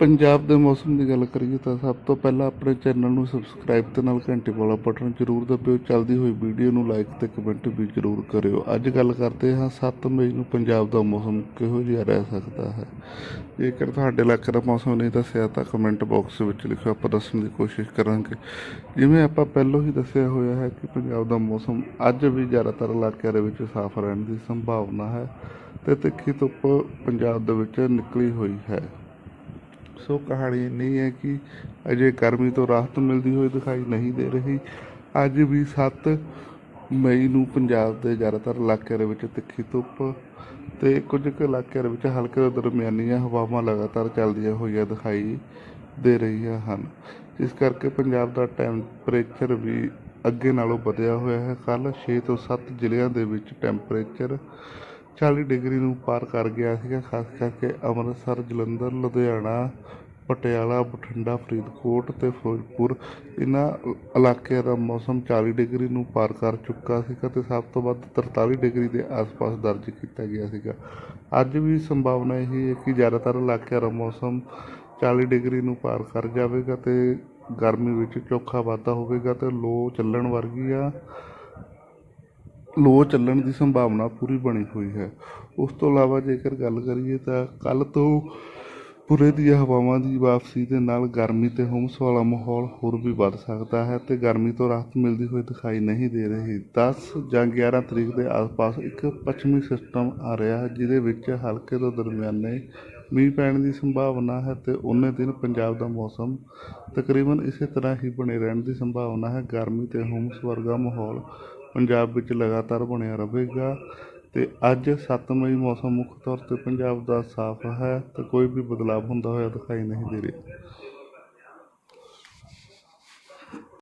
ਪੰਜਾਬ ਦੇ ਮੌਸਮ ਦੀ ਗੱਲ ਕਰੀਏ ਤਾਂ ਸਭ ਤੋਂ ਪਹਿਲਾਂ ਆਪਣੇ ਚੈਨਲ ਨੂੰ ਸਬਸਕ੍ਰਾਈਬ ਤੇ ਨਾਲ ਘੰਟੀ ਵਾਲਾ ਬਟਨ ਜ਼ਰੂਰ ਦਬਾਇਓ ਚੱਲਦੀ ਹੋਈ ਵੀਡੀਓ ਨੂੰ ਲਾਈਕ ਤੇ ਕਮੈਂਟ ਵੀ ਜ਼ਰੂਰ ਕਰਿਓ। ਅੱਜ ਗੱਲ ਕਰਦੇ ਹਾਂ 7 ਮਈ ਨੂੰ ਪੰਜਾਬ ਦਾ ਮੌਸਮ ਕਿਹੋ ਜਿਹਾ ਰਹਿ ਸਕਦਾ ਹੈ। ਜੇਕਰ ਤੁਹਾਡੇ ਇਲਾਕੇ ਦਾ ਮੌਸਮ ਨਹੀਂ ਦੱਸਿਆ ਤਾਂ ਕਮੈਂਟ ਬਾਕਸ ਵਿੱਚ ਲਿਖੋ, ਆਪਾਂ ਦੱਸਣ ਦੀ ਕੋਸ਼ਿਸ਼ ਕਰਾਂਗੇ। ਜਿਵੇਂ ਆਪਾਂ ਪਹਿਲਾਂ ਹੀ ਦੱਸਿਆ ਹੋਇਆ ਹੈ ਕਿ ਪੰਜਾਬ ਦਾ ਮੌਸਮ ਅੱਜ ਵੀ ਜ਼ਿਆਦਾਤਰ ਇਲਾਕਿਆਂ ਦੇ ਵਿੱਚ ਸਾਫ਼ ਰਹਿਣ ਦੀ ਸੰਭਾਵਨਾ ਹੈ ਤੇ ਤਿੱਖੀ ਧੁੱਪ ਪੰਜਾਬ ਦੇ ਵਿੱਚ ਨਿਕਲੀ ਹੋਈ ਹੈ। ਸੋ ਕਹਾਣੀ ਇੰਨੀ ਹੈ ਕਿ ਅਜੇ ਗਰਮੀ ਤੋਂ ਰਾਹਤ ਮਿਲਦੀ ਹੋਈ ਦਿਖਾਈ ਨਹੀਂ ਦੇ ਰਹੀ। ਅੱਜ ਵੀ 7 ਮਈ ਨੂੰ ਪੰਜਾਬ ਦੇ ਜ਼ਿਆਦਾਤਰ ਇਲਾਕਿਆਂ ਦੇ ਵਿੱਚ ਤਿੱਖੀ ਧੁੱਪ ਤੇ ਕੁਝ ਕੁ ਇਲਾਕਿਆਂ ਦੇ ਵਿੱਚ ਹਲਕੇ ਤੋਂ ਦਰਮਿਆਨੀਆਂ ਹਵਾਵਾਂ ਲਗਾਤਾਰ ਚੱਲਦੀਆਂ ਹੋਈਆਂ ਦਿਖਾਈ ਦੇ ਰਹੀਆਂ ਹਨ। ਇਸ ਕਰਕੇ ਪੰਜਾਬ ਦਾ ਟੈਂਪਰੇਚਰ ਵੀ ਅੱਗੇ ਨਾਲੋਂ ਵਧਿਆ ਹੋਇਆ ਹੈ। ਕੱਲ 6 ਤੋਂ 7 ਜ਼ਿਲ੍ਹਿਆਂ ਦੇ ਵਿੱਚ ਟੈਂਪਰੇਚਰ 40 ਡਿਗਰੀ ਨੂੰ ਪਾਰ ਕਰ ਗਿਆ ਸੀਗਾ, ਖਾਸ ਕਰਕੇ ਅੰਮ੍ਰਿਤਸਰ, ਜਲੰਧਰ, ਲੁਧਿਆਣਾ, ਪਟਿਆਲਾ, ਬਠਿੰਡਾ, ਫਰੀਦਕੋਟ ਤੇ ਫਿਰੋਜ਼ਪੁਰ। ਇਹਨਾਂ ਇਲਾਕਿਆਂ ਦਾ ਮੌਸਮ 40 ਡਿਗਰੀ ਨੂੰ ਪਾਰ ਕਰ ਚੁੱਕਾ ਸੀਗਾ ਤੇ ਸਭ ਤੋਂ ਵੱਧ 43 ਡਿਗਰੀ ਦੇ ਆਸ-ਪਾਸ ਦਰਜ ਕੀਤਾ ਗਿਆ ਸੀਗਾ। ਅੱਜ ਵੀ ਸੰਭਾਵਨਾ ਇਹ ਹੈ ਕਿ ਜ਼ਿਆਦਾਤਰ ਇਲਾਕਿਆਂ ਦਾ ਮੌਸਮ 40 ਡਿਗਰੀ ਨੂੰ ਪਾਰ ਕਰ ਜਾਵੇਗਾ ਤੇ ਗਰਮੀ ਵਿੱਚ ਚੋਖਾ ਵਾਧਾ ਹੋਵੇਗਾ ਤੇ ਲੋ ਚੱਲਣ ਵਰਗੀ ਆ ਲੋ ਚੱਲਣ ਦੀ ਸੰਭਾਵਨਾ ਪੂਰੀ ਬਣੀ ਹੋਈ ਹੈ। ਉਸ ਤੋਂ ਇਲਾਵਾ ਜੇਕਰ ਗੱਲ ਕਰੀਏ ਤਾਂ ਕੱਲ ਤੋਂ ਪੂਰੇ ਦੀਆਂ ਹਵਾਵਾਂ ਦੀ ਵਾਪਸੀ ਦੇ ਨਾਲ ਗਰਮੀ ਤੇ ਹੁਮਸ ਵਾਲਾ ਮਾਹੌਲ ਹੋਰ ਵੀ ਵੱਧ ਸਕਦਾ ਹੈ ਤੇ ਗਰਮੀ ਤੋਂ ਰਾਹਤ ਮਿਲਦੀ ਹੋਈ ਦਿਖਾਈ ਨਹੀਂ ਦੇ ਰਹੀ। 10 ਜਾਂ 11 ਤਰੀਕ ਦੇ ਆਸ-ਪਾਸ ਇੱਕ ਪੱਛਮੀ ਸਿਸਟਮ ਆ ਰਿਹਾ ਹੈ, ਜਿਹਦੇ ਵਿੱਚ ਹਲਕੇ ਤੋਂ ਦਰਮਿਆਨੇ ਮੀਂਹ ਪੈਣ ਦੀ ਸੰਭਾਵਨਾ ਹੈ ਤੇ ਉਹਨੇ ਦਿਨ ਪੰਜਾਬ ਦਾ ਮੌਸਮ ਤਕਰੀਬਨ ਇਸੇ ਤਰ੍ਹਾਂ ਹੀ ਬਣੇ ਰਹਿਣ ਦੀ ਸੰਭਾਵਨਾ ਹੈ। ਗਰਮੀ ਤੇ ਹੁਮਸ ਵਰਗਾ ਮਾਹੌਲ ਪੰਜਾਬ ਵਿੱਚ ਲਗਾਤਾਰ ਬਣਿਆ ਰਹੇਗਾ ਤੇ ਅੱਜ 7 ਮਈ ਮੌਸਮ ਮੁੱਖ ਤੌਰ ਤੇ ਪੰਜਾਬ ਦਾ ਸਾਫ਼ ਹੈ ਤੇ ਕੋਈ ਵੀ ਬਦਲਾਅ ਹੁੰਦਾ ਹੋਇਆ ਦਿਖਾਈ ਨਹੀਂ ਦੇ ਰਿਹਾ।